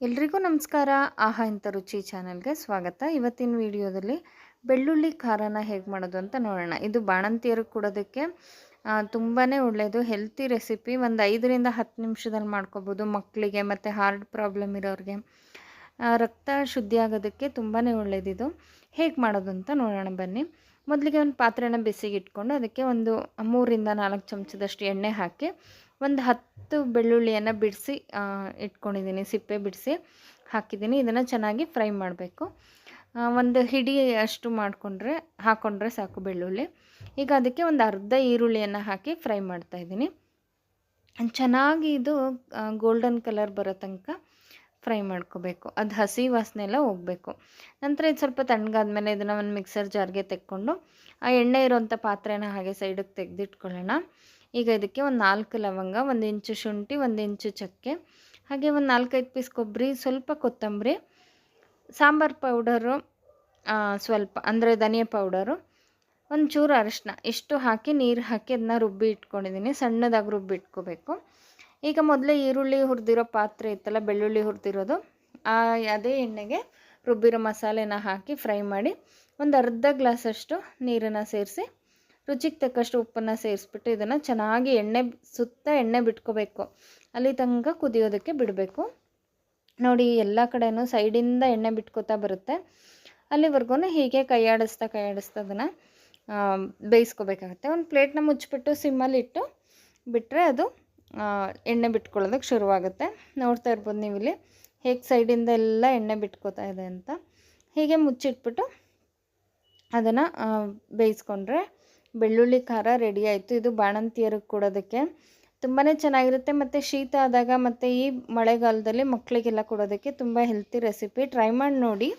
ಎಲ್ರಿಗೂ ನಮಸ್ಕಾರ. ಆಹಾ ಇಂಥ ರುಚಿ ಚಾನಲ್ಗೆ ಸ್ವಾಗತ. ಇವತ್ತಿನ ವಿಡಿಯೋದಲ್ಲಿ ಬೆಳ್ಳುಳ್ಳಿ ಖಾರನ ಹೇಗೆ ಮಾಡೋದು ಅಂತ ನೋಡೋಣ. ಇದು ಬಾಣಂತಿಯರಿಗೆ ಕೊಡೋದಕ್ಕೆ ತುಂಬಾ ಒಳ್ಳೆಯದು. ಹೆಲ್ತಿ ರೆಸಿಪಿ ಒಂದು ಐದರಿಂದ ಹತ್ತು ನಿಮಿಷದಲ್ಲಿ ಮಾಡ್ಕೋಬೋದು. ಮಕ್ಕಳಿಗೆ ಮತ್ತು ಹಾರ್ಟ್ ಪ್ರಾಬ್ಲಮ್ ಇರೋರಿಗೆ. ರಕ್ತ ಶುದ್ಧಿ ಆಗೋದಕ್ಕೆ ತುಂಬಾ ಒಳ್ಳೆಯದಿದು ಹೇಗೆ ಮಾಡೋದು ಅಂತ ನೋಡೋಣ ಬನ್ನಿ. ಮೊದಲಿಗೆ ಒಂದು ಪಾತ್ರೆನ ಬಿಸಿಗೆ ಇಟ್ಕೊಂಡು ಅದಕ್ಕೆ ಒಂದು ಮೂರಿಂದ ನಾಲ್ಕು ಚಮಚದಷ್ಟು ಎಣ್ಣೆ ಹಾಕಿ ಒಂದು ಹತ್ತು ಬೆಳ್ಳುಳ್ಳಿಯನ್ನು ಬಿಡಿಸಿ ಇಟ್ಕೊಂಡಿದ್ದೀನಿ ಸಿಪ್ಪೆ ಬಿಡಿಸಿ ಹಾಕಿದ್ದೀನಿ ಇದನ್ನು ಚೆನ್ನಾಗಿ ಫ್ರೈ ಮಾಡಬೇಕು. ಒಂದು ಹಿಡಿ ಅಷ್ಟು ಮಾಡಿಕೊಂಡ್ರೆ ಹಾಕ್ಕೊಂಡ್ರೆ ಸಾಕು ಬೆಳ್ಳುಳ್ಳಿ. ಈಗ ಅದಕ್ಕೆ ಒಂದು ಅರ್ಧ ಈರುಳ್ಳಿಯನ್ನು ಹಾಕಿ ಫ್ರೈ ಮಾಡ್ತಾಯಿದ್ದೀನಿ ಚೆನ್ನಾಗಿ ಇದು ಗೋಲ್ಡನ್ ಕಲರ್ ಬರೋ ತನಕ ಫ್ರೈ ಮಾಡ್ಕೋಬೇಕು. ಅದು ಹಸಿ ವಾಸನೆ ಎಲ್ಲ ಹೋಗಬೇಕು. ನಂತರ ಇದು ಸ್ವಲ್ಪ ತಣ್ಣಗಾದ್ಮೇಲೆ ಇದನ್ನು ಒಂದು ಮಿಕ್ಸರ್ ಜಾರ್ಗೆ ತೆಕ್ಕೊಂಡು ಆ ಎಣ್ಣೆ ಇರೋಂಥ ಪಾತ್ರೆನ ಹಾಗೆ ಸೈಡಿಗೆ ತೆಗೆದಿಟ್ಕೊಳ್ಳೋಣ. ಈಗ ಇದಕ್ಕೆ ಒಂದು ನಾಲ್ಕು ಲವಂಗ, ಒಂದು ಇಂಚು ಶುಂಠಿ, ಒಂದು ಇಂಚು ಚಕ್ಕೆ, ಹಾಗೆ ಒಂದು ನಾಲ್ಕೈದು ಪೀಸ್ ಕೊಬ್ಬರಿ ಸ್ವಲ್ಪ ಕೊತ್ತಂಬರಿ, ಸಾಂಬಾರು ಪೌಡರು ಸ್ವಲ್ಪ ಅಂದರೆ ಧನಿಯಾ ಪೌಡರು, ಒಂದು ಚೂರು ಅರಿಶಿನ. ಇಷ್ಟು ಹಾಕಿ ನೀರು ಹಾಕಿ ಅದನ್ನ ರುಬ್ಬಿ ಇಟ್ಕೊಂಡಿದ್ದೀನಿ ಸಣ್ಣದಾಗಿ ರುಬ್ಬಿ ಇಟ್ಕೋಬೇಕು. ಈಗ ಮೊದಲೇ ಈರುಳ್ಳಿ ಹುರಿದಿರೋ ಪಾತ್ರೆ ಇತ್ತಲ್ಲ, ಬೆಳ್ಳುಳ್ಳಿ ಹುರಿದಿರೋದು, ಆ ಅದೇ ಎಣ್ಣೆಗೆ ರುಬ್ಬಿರೋ ಮಸಾಲೆನ ಹಾಕಿ ಫ್ರೈ ಮಾಡಿ ಒಂದು ಅರ್ಧ ಗ್ಲಾಸಷ್ಟು ನೀರನ್ನು ಸೇರಿಸಿ, ರುಚಿಗೆ ತಕ್ಕಷ್ಟು ಉಪ್ಪನ್ನು ಸೇರಿಸ್ಬಿಟ್ಟು ಇದನ್ನು ಚೆನ್ನಾಗಿ ಎಣ್ಣೆ ಸುತ್ತ ಎಣ್ಣೆ ಬಿಟ್ಕೋಬೇಕು. ಅಲ್ಲಿ ತನಕ ಕುದಿಯೋದಕ್ಕೆ ಬಿಡಬೇಕು. ನೋಡಿ, ಎಲ್ಲ ಕಡೆಯೂ ಸೈಡಿಂದ ಎಣ್ಣೆ ಬಿಟ್ಕೋತಾ ಬರುತ್ತೆ. ಅಲ್ಲಿವರೆಗೂ ಹೀಗೆ ಕೈಯಾಡಿಸ್ತಾ ಕೈಯಾಡಿಸ್ತಾ ಅದನ್ನು ಬೇಯಿಸ್ಕೋಬೇಕಾಗತ್ತೆ. ಒಂದು ಪ್ಲೇಟ್ನ ಮುಚ್ಚಿಬಿಟ್ಟು ಸಿಮ್ಮಲ್ಲಿಟ್ಟು ಬಿಟ್ಟರೆ ಅದು ಎಣ್ಣೆ ಬಿಟ್ಕೊಳ್ಳೋದಕ್ಕೆ ಶುರುವಾಗುತ್ತೆ. ನೋಡ್ತಾ ಇರ್ಬೋದು ನೀವು ಇಲ್ಲಿ ಹೇಗೆ ಸೈಡಿಂದ ಎಲ್ಲ ಎಣ್ಣೆ ಬಿಟ್ಕೋತಾ ಇದೆ ಅಂತ. ಹೀಗೆ ಮುಚ್ಚಿಟ್ಬಿಟ್ಟು ಅದನ್ನು ಬೇಯಿಸ್ಕೊಂಡ್ರೆ ಬೆಳ್ಳುಳ್ಳಿ ಖಾರ ರೆಡಿ ಆಯಿತು. ಇದು ಬಾಣಂತಿಯರಿಗೆ ಕೊಡೋದಕ್ಕೆ. ತುಂಬಾ ಚೆನ್ನಾಗಿರುತ್ತೆ. ಮತ್ತು ಶೀತ ಆದಾಗ ಮತ್ತು ಈ ಮಳೆಗಾಲದಲ್ಲಿ ಮಕ್ಕಳಿಗೆಲ್ಲ ಕೊಡೋದಕ್ಕೆ ತುಂಬ ಹೆಲ್ತಿ ರೆಸಿಪಿ ಟ್ರೈ ಮಾಡಿ ನೋಡಿ.